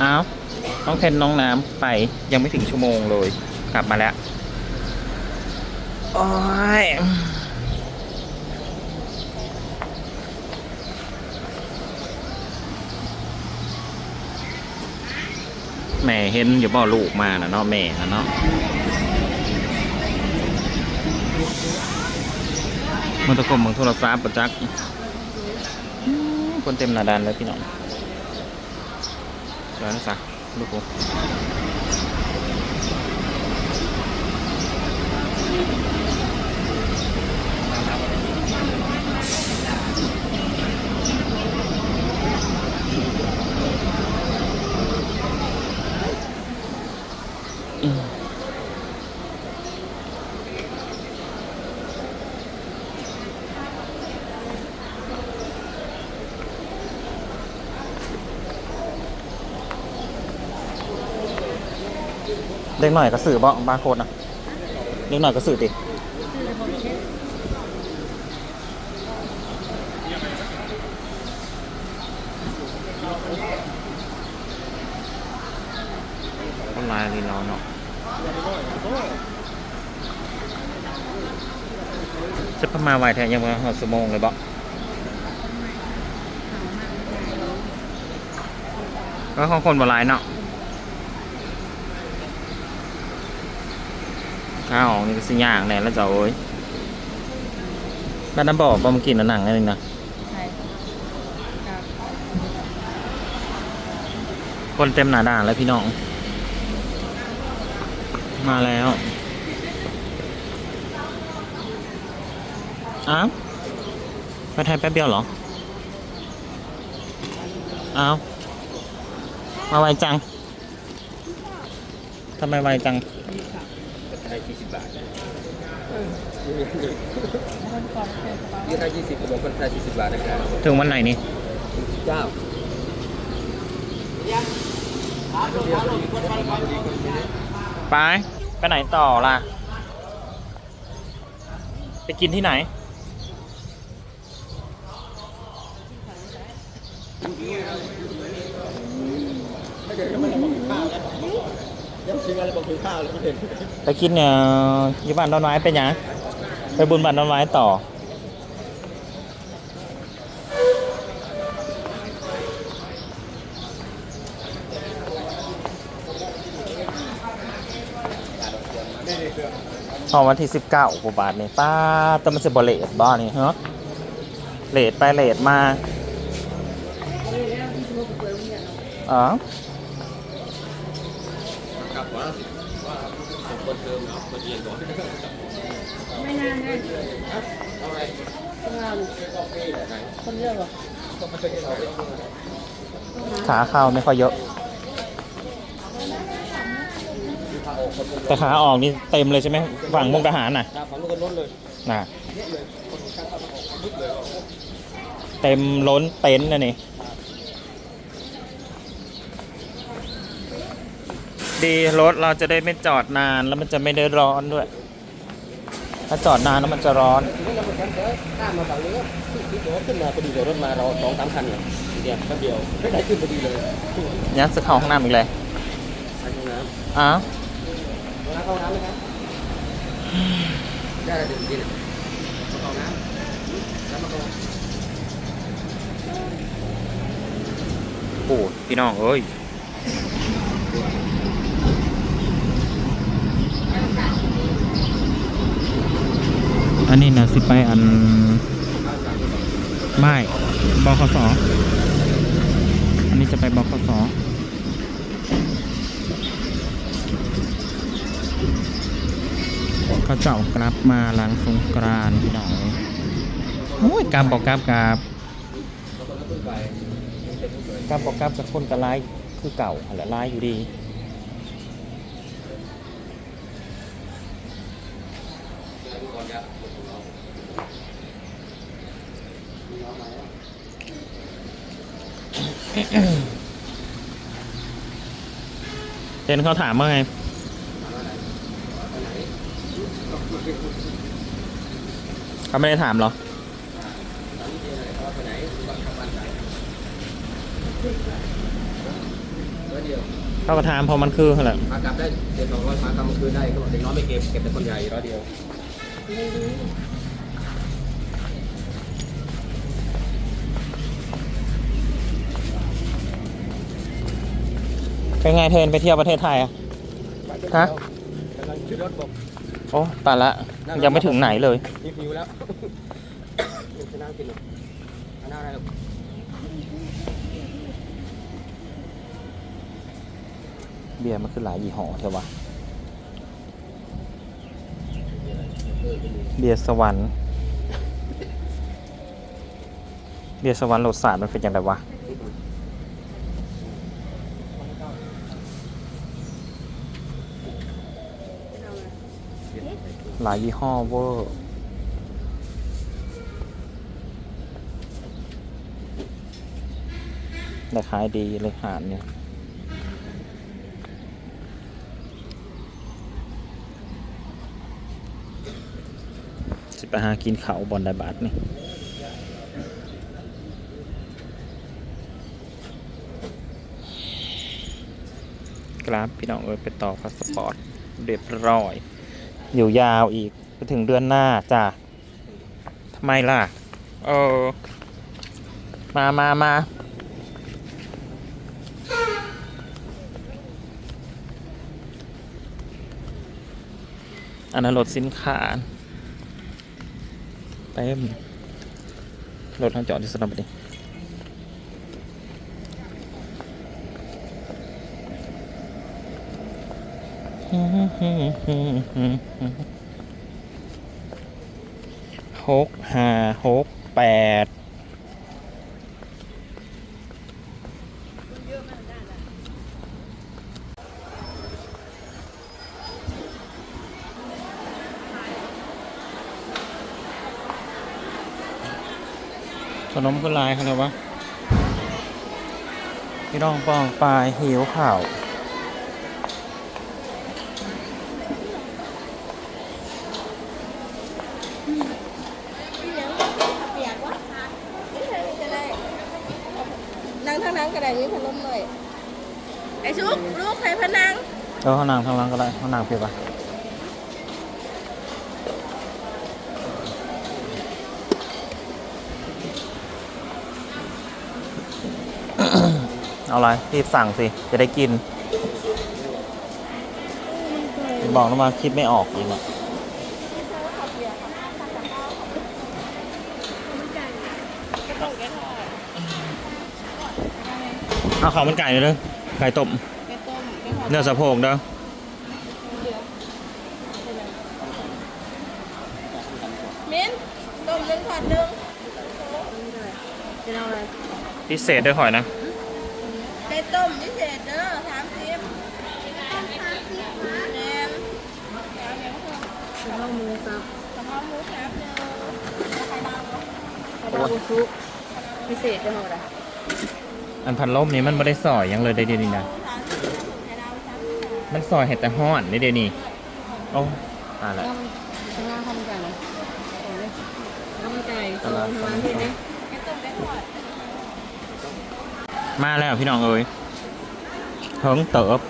อ้าวน้องเพนน้องน้ำไปยังไม่ถึงชั่วโมงเลย กลับมาแล้ว โอ้ยแม่เห็นอยู่บ่ลูกมานะเนาะแม่นะเนาะมันตะกลมของโทรศัพท์ประจักษ์อืมคนเต็มหนาดานเลยพี่น้อง สวยนะ เด็กหน่อยก็สื่อบ่บาร์โค้ดนะเด็กหน่อยก็สื่อติต้นไม้ลีนอนเนาะจะประมาณวัยแทนยังมาหอดสมงเลยบ่ก็ของคนโบราณเนาะ ข้าวนี่ก็สิย่างแน่แล้วเจ้าเอ้ยบ้านน้ำบ่อบ่มากินหนังอันนี้นะครับคนเต็มหนาด่านแล้วพี่น้อง มาแล้วอ้าวไปไทยแป๊บเดียวเหรอ อ้าว มาไวจัง ทำไมไวจัง ไทย40บาทคนก่อนเจอกระเป๋ายี่ไทย20กระบอกคนไทย40บาทนะครับถึงวันไหนนี่เจ้าไป ไปไหนต่อล่ะ ไปกินที่ไหน ยังชิงอะไรบอกถึงข้าวเลยไม่เห็นไปกินเนี่ยยี่บ้านดอนไม้เป็นยังไปบุญบ้านดอนไม้ต่อพอวันที่สิบเก้าบาทนี่ป้าแตมันจะบเลดบ้านี่ฮะเลดไปเลดมาอ๋อ ครับว่าว่าคนเติมเนาะคนเย็นก่อนไม่นานนะเอาไงทำงานไหนคนเยอะหรอขาเข้าไม่ค่อยเยอะ แต่ขาออกนี่เต็มเลยใช่ไหมฝั่งมุกดาหารน่ะฝั่งนู้นก็ล้นเลยน่ะเยอะเลยคนข้างเข้าออกนิดเลยเต็มล้นเต็นท์นะนี่ ดีรถเราจะได้ไม่จอดนานแล้วมันจะไม่ได้ร้อนด้วย ถ้าจอดนานแล้วมันจะร้อนทีนี้เราไปแคมป์เถอะข้ามมาฝั่งนี้ที่โดดขึ้นมาพอดีเดี๋ยวรถมาเราสองสามคันเนี่ยทีเดียวแป๊บเดียวไม่ได้ขึ้นพอดีเลยยัดสเข้าห้องน้ำอีกเลยไปห้องน้อ้าวำห้องน้ำเข้าห้องน้ำไหมครับได้เดี๋ยวกินเข้าห้องน้ำแล้วมาก่อนโอ้พี่น้องเอ้ย อันนี้นะสิไปอันไม่บคสอันนี้จะไปบคสเขาเจ้ากลับมาหลังสงกรานต์พี่น้องโอ้ยกรรมบอกกรรมกราบกรรมบอกกรรมกับคนกับไลายคือเก่าหั่นละลายอยู่ดี เห็นเขาถามว่าไง เขาไม่ได้ถามหรอ เขาก็ถามพอมันคืออะไรมากลับได้เจ็ดสองร้อยมากลับมื่อคืนได้ก็บอกเด็กน้อยไม่เก็บเก็บแต่คนใหญ่ร้อยเดียว เป็นไงเทนไปเที่ยวประเทศไทยอะฮะกำลังขึ้นรถบอกโอ้ตายละยังไม่ถึงไหนเลยรีวิวแล้วยังจะนั่งกินอยู่เอาหน้าอะไรลูกเบียร์มันคือหลายยี่ห้อเท่าวะเบียร์สวรรค์เบียร์สวรรค์รสชาติมันเป็นยังไงวะ หลายยี่ห้อเวอร์แต่ขายดีเลยหารเนี่ยสิไปหากินเขาบอลไดบาทนี่กราฟพี่น้องเอ้ยไปต่อพาสปอร์ตเรียบร้อย อยู่ยาวอีกไปถึงเดือนหน้าจ้ะทำไมล่ะ เออ มามามาอันนั้นรถสินค้าเต็มรถทางจอดที่สนามบิน หกห้าหกแปดขนมก็ลายเขาเลยวะพี่น้องปองปลายหิวข่าว เปียกวะไม่ใช่จะได้นั่ง ทางนั้นก็ได้มีพัดลมหน่อย ไอ้ชุกลูกใครพนังเออข้างนางทางหล่างก็ได้ข้างนางเพียบปะเอาอะไรรีบสั่งสิ จะได้กิน บอกแล้วมาคิดไม่ออกอีกอะ เอาข้าวมันไก่เลยเด้อไก่ต้มแกต้มแกหอมเนื้อสะโพกเด้อมิ้นต้มหนึ่งผัดหนึ่งจะเอาอะไรพิเศษด้วยหอยนะไก่ต้มพิเศษเด้อสามสิบแหนมกะเพราหมูสับกะเพราหมูสับเด้อไข่ดาวไข่ดาวบุซุพิเศษเด้อเหรอ อันพันลมนี้มันไม่ได้สอยยังเลยได้เดี๋ยวนี้นะ มันซอยเห็ดแต่ห้อนเดี๋ยวนี้โอ้ตายละข้างางข้าวมันไรอโอ้ยข้าวมันไก่ตลาดข้านสดไก่แกต้มาแล้วพี่น้องเอ้ยเฮิงเติบ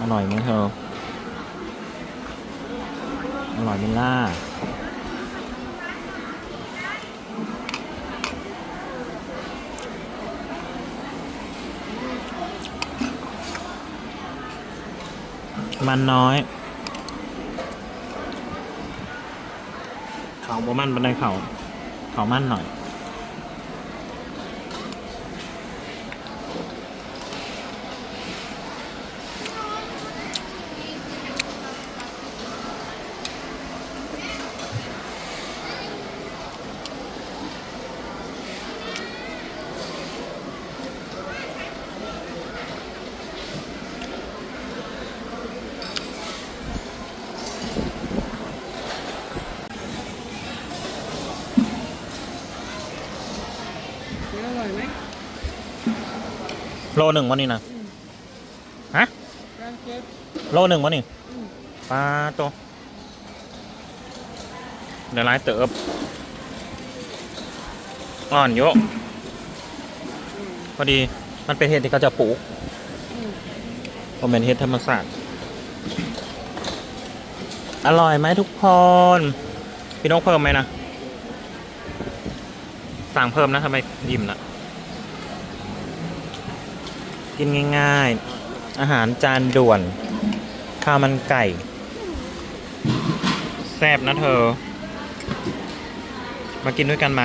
อร่อยไหมเธอ อร่อยไหมล่ะมันน้อย เขาบ่มันบันไดเขา เขามั่นหน่อย โลหนึ่งวันนี้นะฮะโลหนึ่งวันนี้ปลาตัวเดี๋ยวไล่เติบอ่อนโยอะพอดีมันเป็นเห็ดที่เขาจะปลูกผมเป็นเห็ดธรรมศาสตร์อร่อยไหมทุกคน พี่นกเพิ่มไหมนะ สั่งเพิ่มนะทำไมยิ้มนะ กินง่าย ๆ อาหารจานด่วน ข้าวมันไก่ แซ่บนะเธอ มากินด้วยกันไหม